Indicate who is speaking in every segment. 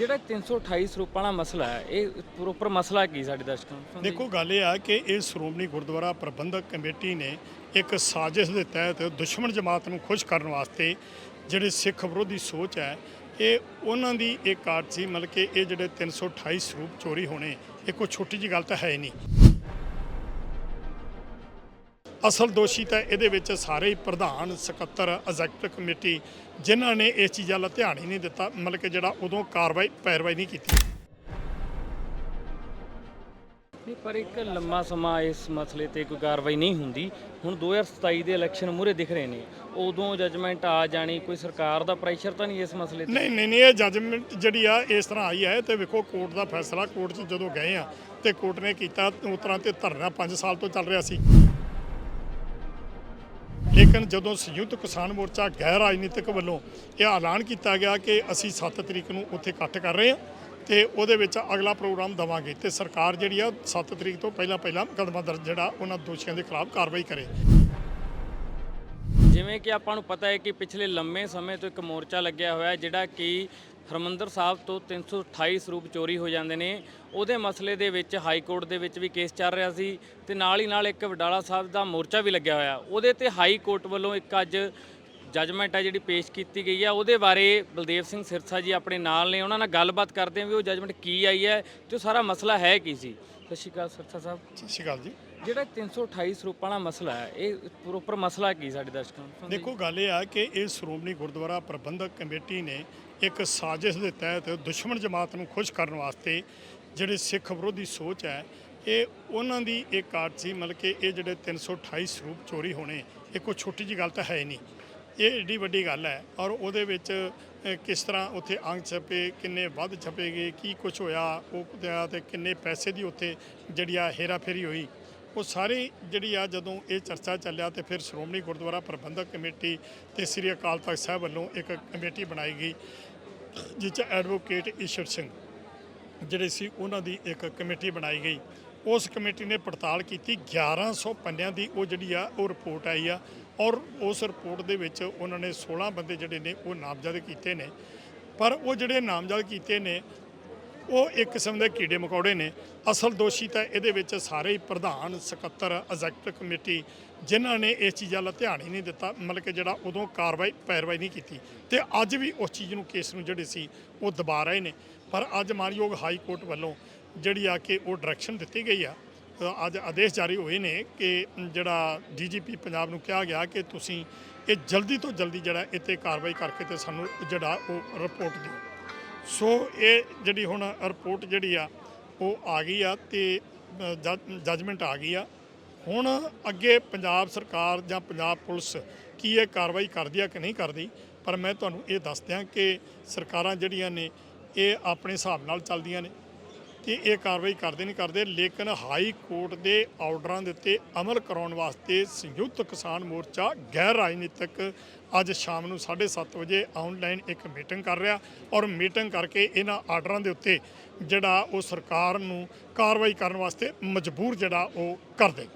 Speaker 1: ਜਿਹੜਾ 328 ਸਰੂਪਾਂ ਵਾਲਾ ਮਸਲਾ ਹੈ ਇਹ ਪ੍ਰੋਪਰ ਮਸਲਾ ਕੀ ਸਾਡੇ ਦਰਸ਼ਕਾਂ ਨੂੰ।
Speaker 2: ਦੇਖੋ ਗੱਲ ਇਹ ਆ ਕਿ ਇਹ ਸ਼੍ਰੋਮਣੀ ਗੁਰਦੁਆਰਾ ਪ੍ਰਬੰਧਕ ਕਮੇਟੀ ਨੇ ਇੱਕ ਸਾਜ਼ਿਸ਼ ਦੇ ਤਹਿਤ ਦੁਸ਼ਮਣ ਜਮਾਤ ਨੂੰ ਖੁਸ਼ ਕਰਨ ਵਾਸਤੇ ਜਿਹੜੇ ਸਿੱਖ ਵਿਰੋਧੀ ਸੋਚ ਹੈ ਇਹ ਉਹਨਾਂ ਦੀ ਇੱਕ ਕਾਟ ਸੀ ਮਤਲਬ ਕਿ ਇਹ ਜਿਹੜੇ 328 ਸਰੂਪ ਚੋਰੀ ਹੋਣੇ ਇਹ ਕੋਈ ਛੋਟੀ ਜੀ ਗੱਲ ਤਾਂ ਹੀ ਨਹੀਂ ਅਸਲ ਦੋਸ਼ੀ ਤਾਂ ਇਹਦੇ ਵਿੱਚ ਸਾਰੇ ਪ੍ਰਧਾਨ ਸਕੱਤਰ ਐਗਜ਼ੈਕਟਿਵ ਕਮੇਟੀ ਜਿਨ੍ਹਾਂ ਨੇ ਇਸ ਚੀਜ਼ਾਂ ਵੱਲ ਧਿਆਨ ਹੀ ਨਹੀਂ ਦਿੱਤਾ ਮਤਲਬ ਕਿ ਜਿਹੜਾ ਉਦੋਂ ਕਾਰਵਾਈ ਪੈਰਵਾਈ ਨਹੀਂ ਕੀਤੀ।
Speaker 1: ਨਹੀਂ ਪਰ ਇੱਕ ਲੰਮਾ ਸਮਾਂ ਇਸ ਮਸਲੇ ਤੇ ਕੋਈ ਕਾਰਵਾਈ ਨਹੀਂ ਹੁੰਦੀ। ਹੁਣ 2027 ਦੇ ਇਲੈਕਸ਼ਨ ਮੂਹਰੇ ਦਿਖ ਰਹੇ ਨੇ। ਉਦੋਂ ਜਜਮੈਂਟ ਆ ਜਾਣੀ ਕੋਈ ਸਰਕਾਰ ਦਾ ਪ੍ਰੈਸ਼ਰ ਤਾਂ ਨਹੀਂ ਇਸ ਮਸਲੇ ਤੇ?
Speaker 2: ਨਹੀਂ ਨਹੀਂ ਨਹੀਂ ਇਹ ਜੱਜਮੈਂਟ ਜਿਹੜੀ ਆ ਇਸ ਤਰ੍ਹਾਂ ਆਈ ਹੈ ਤੇ ਵੇਖੋ ਕੋਰਟ ਦਾ ਫੈਸਲਾ ਕੋਰਟ 'ਚ ਜਦੋਂ ਗਏ ਆ ਤੇ ਕੋਰਟ ਨੇ ਕੀਤਾ ਉਸ ਤਰ੍ਹਾਂ ਤੇ ਧਰਨਾ 5 ਸਾਲ ਤੋਂ ਚੱਲ ਰਿਹਾ ਸੀ। ਲੇਕਿਨ ਜਦੋਂ ਸੰਯੁਕਤ ਕਿਸਾਨ ਮੋਰਚਾ ਗੈਰ ਰਾਜਨੀਤਿਕ ਵੱਲੋਂ ਇਹ ਐਲਾਨ ਕੀਤਾ ਗਿਆ ਕਿ ਅਸੀਂ 7 ਤਰੀਕ ਨੂੰ ਉੱਥੇ ਇਕੱਠ ਕਰ ਰਹੇ ਹਾਂ ਤੇ ਉਹਦੇ ਵਿੱਚ ਅਗਲਾ ਪ੍ਰੋਗਰਾਮ ਦਵਾਂਗੇ ਤੇ ਸਰਕਾਰ ਜਿਹੜੀ ਆ 7 ਤਰੀਕ ਤੋਂ ਪਹਿਲਾਂ ਪਹਿਲਾਂ ਮੁਕੱਦਮਾ ਦਰਜ ਜਿਹੜਾ ਉਹਨਾਂ ਦੋਸ਼ੀਆਂ ਦੇ ਖਿਲਾਫ ਕਾਰਵਾਈ ਕਰੇ।
Speaker 1: ਜਿਵੇਂ ਕਿ ਆਪਾਂ ਨੂੰ ਪਤਾ ਹੈ ਕਿ ਪਿਛਲੇ ਲੰਮੇ ਸਮੇਂ ਤੋਂ ਇੱਕ ਮੋਰਚਾ ਲੱਗਿਆ ਹੋਇਆ ਜਿਹੜਾ ਕਿ ਹਰਮੰਦਰ ਸਾਹਿਬ ਤੋਂ 328 ਸਰੂਪ ਚੋਰੀ ਹੋ ਜਾਂਦੇ ਨੇ। ਉਹਦੇ ਮਸਲੇ ਦੇ ਵਿੱਚ ਹਾਈ ਕੋਰਟ ਦੇ ਵਿੱਚ ਵੀ ਕੇਸ ਚੱਲ ਰਿਹਾ ਸੀ ਤੇ ਨਾਲ ਹੀ ਨਾਲ ਇੱਕ ਵਡਾਲਾ ਸਾਹਿਬ ਦਾ ਮੋਰਚਾ ਵੀ ਲੱਗਿਆ ਹੋਇਆ। ਉਹਦੇ ਤੇ ਹਾਈ ਕੋਰਟ ਵੱਲੋਂ ਇੱਕ ਅੱਜ ਜਜਮੈਂਟ ਹੈ ਜਿਹੜੀ ਪੇਸ਼ ਕੀਤੀ ਗਈ ਹੈ। ਉਹਦੇ ਬਾਰੇ ਬਲਦੇਵ ਸਿੰਘ ਸਿਰਸਾ ਜੀ ਆਪਣੇ ਨਾਲ ਨੇ। ਉਹਨਾਂ ਨਾਲ ਗੱਲਬਾਤ ਕਰਦੇ ਹਾਂ ਵੀ ਉਹ ਜਜਮੈਂਟ ਕੀ ਆਈ ਹੈ ਤੇ ਉਹ ਸਾਰਾ ਮਸਲਾ ਹੈ ਕੀ ਸੀ। ਸਤਿ ਸ਼੍ਰੀ ਅਕਾਲ ਸਿਰਸਾ ਸਾਹਿਬ।
Speaker 2: ਸਤਿ ਸ਼੍ਰੀ ਅਕਾਲ ਜੀ।
Speaker 1: ਜਿਹੜਾ 328 ਸਰੂਪਾਂ ਵਾਲਾ ਮਸਲਾ ਹੈ ਇਹ ਪ੍ਰੋਪਰ ਮਸਲਾ ਕੀ ਸਾਡੇ ਦਰਸ਼ਕਾਂ ਨੂੰ।
Speaker 2: ਦੇਖੋ ਗੱਲ ਇਹ ਆ ਕਿ ਇਹ ਸ਼੍ਰੋਮਣੀ ਗੁਰਦੁਆਰਾ ਪ੍ਰਬੰਧਕ ਕਮੇਟੀ ਨੇ ਇੱਕ ਸਾਜ਼ਿਸ਼ ਦੇ ਤਹਿਤ ਦੁਸ਼ਮਣ ਜਮਾਤ ਨੂੰ ਖੁਸ਼ ਕਰਨ ਵਾਸਤੇ ਜਿਹੜੇ ਸਿੱਖ ਵਿਰੋਧੀ ਸੋਚ ਹੈ, ਇਹ ਉਹਨਾਂ ਦੀ ਇਹ ਕਾਟ ਸੀ, ਮਤਲਬ ਕਿ ਇਹ ਜਿਹੜੇ 328 ਸਰੂਪ ਚੋਰੀ ਹੋਣੇ, ਇਹ ਕੋਈ ਛੋਟੀ ਜੀ ਗੱਲ ਤਾਂ ਹੈ ਹੀ ਨਹੀਂ। ਇਹ ਏਡੀ ਵੱਡੀ ਗੱਲ ਹੈ ਔਰ ਉਹਦੇ ਵਿੱਚ ਕਿਸ ਤਰ੍ਹਾਂ ਉੱਥੇ ਅੰਗ ਛਪੇ, ਕਿੰਨੇ ਵੱਧ ਛਪੇ ਗਏ, ਕੀ ਕੁਝ ਹੋਇਆ, ਉਹ ਦਾ ਤੇ ਕਿੰਨੇ ਪੈਸੇ ਦੀ ਉੱਥੇ ਜਿਹੜੀ ਆ ਹੇਰਾਫੇਰੀ ਹੋਈ। ਉਹ ਸਾਰੀ ਜਿਹੜੀ ਆ ਜਦੋਂ ਇਹ ਚਰਚਾ ਚੱਲਿਆ ਤੇ ਫਿਰ ਸ਼੍ਰੋਮਣੀ ਗੁਰਦੁਆਰਾ ਪ੍ਰਬੰਧਕ ਕਮੇਟੀ ਤੇ ਸ੍ਰੀ ਅਕਾਲ ਤਖਤ ਸਾਹਿਬ ਵੱਲੋਂ ਇੱਕ ਕਮੇਟੀ ਬਣਾਈ ਗਈ। ਜਿਸ 'ਚ ਐਡਵੋਕੇਟ ਈਸ਼ਰ ਸਿੰਘ ਜਿਹੜੇ ਸੀ, ਉਹਨਾਂ ਦੀ ਇੱਕ ਕਮੇਟੀ ਬਣਾਈ ਗਈ। ਉਸ ਕਮੇਟੀ ਨੇ ਪੜਤਾਲ ਕੀਤੀ 1100 ਪੰਨਿਆਂ ਦੀ ਉਹ ਜਿਹੜੀ ਆ, ਉਹ ਰਿਪੋਰਟ ਆਈ ਆ ਔਰ ਉਸ ਰਿਪੋਰਟ ਦੇ ਵਿੱਚ ਉਹਨਾਂ ਨੇ 16 ਬੰਦੇ ਜਿਹੜੇ ਨੇ, ਉਹ ਨਾਮਜ਼ਦ ਕੀਤੇ ਨੇ। ਪਰ ਉਹ ਜਿਹੜੇ ਨਾਮਜ਼ਦ ਕੀਤੇ ਨੇ ਉਹ ਇੱਕ ਕਿਸਮ ਦੇ ਕੀੜੇ ਮਕੌੜੇ ਨੇ। ਅਸਲ ਦੋਸ਼ੀ ਤਾਂ ਇਹਦੇ ਵਿੱਚ ਸਾਰੇ ਹੀ ਪ੍ਰਧਾਨ, ਸਕੱਤਰ, ਐਗਜ਼ੈਕਟਿਵ ਕਮੇਟੀ ਜਿਨ੍ਹਾਂ ਨੇ ਇਸ ਚੀਜ਼ਾਂ ਵੱਲ ਧਿਆਨ ਹੀ ਨਹੀਂ ਦਿੱਤਾ, ਮਤਲਬ ਕਿ ਜਿਹੜਾ ਉਦੋਂ ਕਾਰਵਾਈ, ਪੈਰਵਾਈ ਨਹੀਂ ਕੀਤੀ। ਤੇ ਅੱਜ ਵੀ ਉਸ ਚੀਜ਼ ਨੂੰ ਕੇਸ ਨੂੰ ਜਿਹੜੇ ਸੀ, ਉਹ ਦਬਾ ਰਹੇ ਨੇ। ਪਰ ਅੱਜ ਮਾਨਯੋਗ ਹਾਈ ਕੋਰਟ ਵੱਲੋਂ ਜਿਹੜੀ ਆ ਕਿ ਉਹ ਡਾਇਰੈਕਸ਼ਨ ਦਿੱਤੀ ਗਈ ਆ ਅੱਜ ਆਦੇਸ਼ ਜਾਰੀ ਹੋਏ ਨੇ ਕਿ ਜਿਹੜਾ ਡੀਜੀਪੀ ਪੰਜਾਬ ਨੂੰ ਕਿਹਾ ਗਿਆ ਕਿ ਤੁਸੀਂ ਇਹ ਜਲਦੀ ਤੋਂ ਜਲਦੀ ਜਿਹੜਾ ਇੱਥੇ ਕਾਰਵਾਈ ਕਰਕੇ ਤੇ ਸਾਨੂੰ ਜਿਹੜਾ ਉਹ ਰਿਪੋਰਟ ਦਿਓ। ਸੋ ਇਹ ਜਿਹੜੀ ਹੁਣ ਰਿਪੋਰਟ ਜਿਹੜੀ ਆ, ਉਹ ਆ ਗਈ ਆ ਤੇ ਜੱਜਮੈਂਟ ਆ ਗਈ ਆ। ਹੁਣ ਅੱਗੇ ਪੰਜਾਬ ਸਰਕਾਰ ਜਾਂ ਪੰਜਾਬ ਪੁਲਿਸ ਕੀ ਇਹ ਕਾਰਵਾਈ ਕਰਦੀ ਆ ਕਿ ਨਹੀਂ ਕਰਦੀ, ਪਰ ਮੈਂ ਤੁਹਾਨੂੰ ਇਹ ਦੱਸ ਦਿਆਂ ਕਿ ਸਰਕਾਰਾਂ ਜਿਹੜੀਆਂ ਨੇ, ਇਹ ਆਪਣੇ ਹਿਸਾਬ ਨਾਲ ਚੱਲਦੀਆਂ ਨੇ। ਕਿ ਇਹ ਕਾਰਵਾਈ ਕਰਦੇ ਨਹੀਂ ਕਰਦੇ, ਲੇਕਿਨ ਹਾਈ ਕੋਰਟ ਦੇ ਆਰਡਰਾਂ ਦੇ ਉੱਤੇ ਅਮਲ ਕਰਾਉਣ ਵਾਸਤੇ ਸੰਯੁਕਤ ਕਿਸਾਨ ਮੋਰਚਾ ਗੈਰ ਰਾਜਨੀਤਿਕ ਅੱਜ ਸ਼ਾਮ ਨੂੰ 7:30 ਵਜੇ ਆਨਲਾਈਨ ਇੱਕ ਮੀਟਿੰਗ ਕਰ ਰਿਹਾ ਔਰ ਮੀਟਿੰਗ ਕਰਕੇ ਇਹਨਾਂ ਆਰਡਰਾਂ ਦੇ ਉੱਤੇ ਜਿਹੜਾ ਉਹ ਸਰਕਾਰ ਨੂੰ ਕਾਰਵਾਈ ਕਰਨ ਵਾਸਤੇ ਮਜਬੂਰ ਜਿਹੜਾ ਉਹ ਕਰ ਦੇ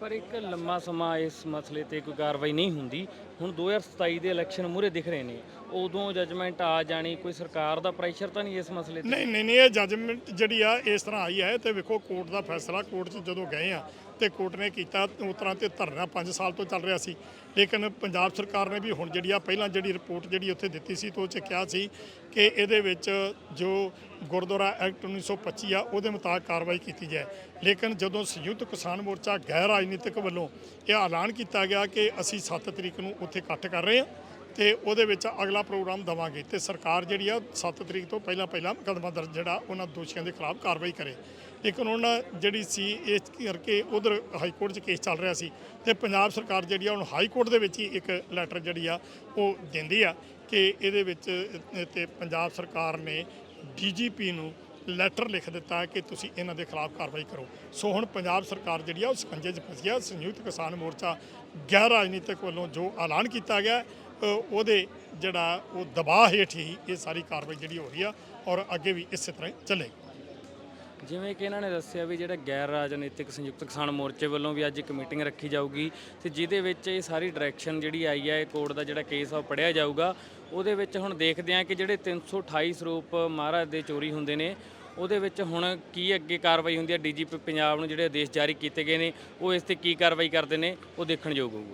Speaker 1: ਪਰ ਇੱਕ ਲੰਮਾ ਸਮਾਂ ਇਸ ਮਸਲੇ ਤੇ ਕੋਈ ਕਾਰਵਾਈ ਨਹੀਂ ਹੁੰਦੀ। ਹੁਣ 2027 ਦੇ ਇਲੈਕਸ਼ਨ ਮੂਹਰੇ ਦਿਖ ਰਹੇ ਨੇ। ਉਦੋਂ ਜਜਮੈਂਟ ਆ ਜਾਣੀ, ਕੋਈ ਸਰਕਾਰ ਦਾ ਪ੍ਰੈਸ਼ਰ ਤਾਂ ਨਹੀਂ ਇਸ ਮਸਲੇ ਤੇ?
Speaker 2: ਨਹੀਂ ਨਹੀਂ ਨਹੀਂ, ਇਹ ਜਜਮੈਂਟ ਜਿਹੜੀ ਆ, ਇਸ ਤਰ੍ਹਾਂ ਆਈ ਹੈ ਤੇ ਵੇਖੋ ਕੋਰਟ ਦਾ ਫੈਸਲਾ ਕੋਰਟ 'ਚ ਜਦੋਂ ਗਏ ਆ, ਤੇ ਕੋਰਟ ਨੇ ਕੀਤਾ ਉਸ ਤਰ੍ਹਾਂ ਤੇ ਧਰਨਾ 5 ਸਾਲ ਤੋਂ ਚੱਲ ਰਿਹਾ ਸੀ। ਲੇਕਿਨ ਪੰਜਾਬ ਸਰਕਾਰ ਨੇ ਵੀ ਹੁਣ ਜਿਹੜੀ ਆ, ਪਹਿਲਾਂ ਜਿਹੜੀ ਰਿਪੋਰਟ ਜਿਹੜੀ ਉੱਥੇ ਦਿੱਤੀ ਸੀ, ਤੇ ਉਹ 'ਚ ਕਿਹਾ ਸੀ ਕਿ ਇਹਦੇ ਵਿੱਚ ਜੋ ਗੁਰਦੁਆਰਾ ਐਕਟ 1925 ਆ, ਉਹਦੇ ਮੁਤਾਬਕ ਕਾਰਵਾਈ ਕੀਤੀ ਜਾਏ। ਲੇਕਿਨ ਜਦੋਂ ਸੰਯੁਕਤ ਕਿਸਾਨ ਮੋਰਚਾ ਗੈਰ ਰਾਜਨੀਤਿਕ ਵੱਲੋਂ ਇਹ ਐਲਾਨ ਕੀਤਾ ਗਿਆ ਕਿ ਅਸੀਂ 7 ਤਰੀਕ ਨੂੰ ਉੱਥੇ ਇਕੱਠ ਕਰ ਰਹੇ ਹਾਂ ਤੇ ਉਹਦੇ ਵਿੱਚ ਅਗਲਾ ਪ੍ਰੋਗਰਾਮ ਦਵਾਂਗੇ ਤੇ ਸਰਕਾਰ ਜਿਹੜੀ ਆ 7 ਤਰੀਕ ਤੋਂ ਪਹਿਲਾਂ ਪਹਿਲਾਂ ਮੁਕੱਦਮਾ ਦਰਜ ਜਿਹੜਾ ਉਹਨਾਂ ਦੋਸ਼ੀਆਂ ਦੇ ਖਿਲਾਫ ਕਾਰਵਾਈ ਕਰੇ। ਲੇਕਿਨ ਉਹਨਾਂ ਜਿਹੜੀ ਸੀ ਇਸ ਕਰਕੇ ਉਧਰ ਹਾਈ ਕੋਰਟ 'ਚ ਕੇਸ ਚੱਲ ਰਿਹਾ ਸੀ ਤੇ ਪੰਜਾਬ ਸਰਕਾਰ ਜਿਹੜੀ ਆ ਹੁਣ ਹਾਈ ਕੋਰਟ ਦੇ ਵਿੱਚ ਹੀ ਇੱਕ ਲੈਟਰ ਜਿਹੜੀ ਆ ਉਹ ਦਿੰਦੀ ਆ ਕਿ ਇਹਦੇ ਵਿੱਚ ਅ, ਤੇ ਪੰਜਾਬ ਸਰਕਾਰ ਨੇ ਡੀਜੀਪੀ ਨੂੰ ਲੈਟਰ ਲਿਖ ਦਿੱਤਾ ਕਿ ਤੁਸੀਂ ਇਹਨਾਂ ਦੇ ਖਿਲਾਫ ਕਾਰਵਾਈ ਕਰੋ। ਸੋ ਹੁਣ ਪੰਜਾਬ ਸਰਕਾਰ ਜਿਹੜੀ ਆ, ਉਹ ਸਕੰਜੇ 'ਚ ਫਸੀ ਆ। ਸੰਯੁਕਤ ਕਿਸਾਨ ਮੋਰਚਾ ਗੈਰ ਰਾਜਨੀਤਿਕ ਵੱਲੋਂ ਜੋ ਐਲਾਨ ਕੀਤਾ ਗਿਆ ਉਹਦੇ ਜਿਹੜਾ ਉਹ ਦਬਾਅ ਹੇਠ ਹੀ ਇਹ ਸਾਰੀ ਕਾਰਵਾਈ ਜਿਹੜੀ ਹੋ ਰਹੀ ਆ ਔਰ ਅੱਗੇ ਵੀ ਇਸੇ ਤਰ੍ਹਾਂ ਹੀ ਚੱਲੇਗੀ।
Speaker 1: ਜਿਵੇਂ ਕਿ ਇਹਨਾਂ ਨੇ ਦੱਸਿਆ ਵੀ ਜਿਹੜਾ ਗੈਰ ਰਾਜਨੀਤਿਕ ਸੰਯੁਕਤ ਕਿਸਾਨ ਮੋਰਚੇ ਵੱਲੋਂ ਵੀ ਅੱਜ ਇੱਕ ਮੀਟਿੰਗ ਰੱਖੀ ਜਾਊਗੀ ਤੇ ਜਿਹਦੇ ਵਿੱਚ ਇਹ ਸਾਰੀ ਡਾਇਰੈਕਸ਼ਨ ਜਿਹੜੀ ਆਈ ਹੈ, ਇਹ ਕੋਰਟ ਦਾ ਜਿਹੜਾ ਕੇਸ ਆ ਉਹ ਪੜਿਆ ਜਾਊਗਾ। ਉਹਦੇ ਵਿੱਚ ਹੁਣ ਦੇਖਦੇ ਹਾਂ ਕਿ ਜਿਹੜੇ 328 ਸਰੂਪ ਮਹਾਰਾਜ ਦੇ ਚੋਰੀ ਹੁੰਦੇ ਨੇ, ਉਹਦੇ ਵਿੱਚ ਹੁਣ ਕੀ ਅੱਗੇ ਕਾਰਵਾਈ ਹੁੰਦੀ ਹੈ? ਡੀਜੀਪੀ ਪੰਜਾਬ ਨੂੰ ਜਿਹੜੇ ਆਦੇਸ਼ ਜਾਰੀ ਕੀਤੇ ਗਏ ਨੇ, ਉਹ ਇਸ ਤੇ ਕੀ ਕਾਰਵਾਈ ਕਰਦੇ ਨੇ, ਉਹ ਦੇਖਣ ਯੋਗ ਹੋਊਗਾ।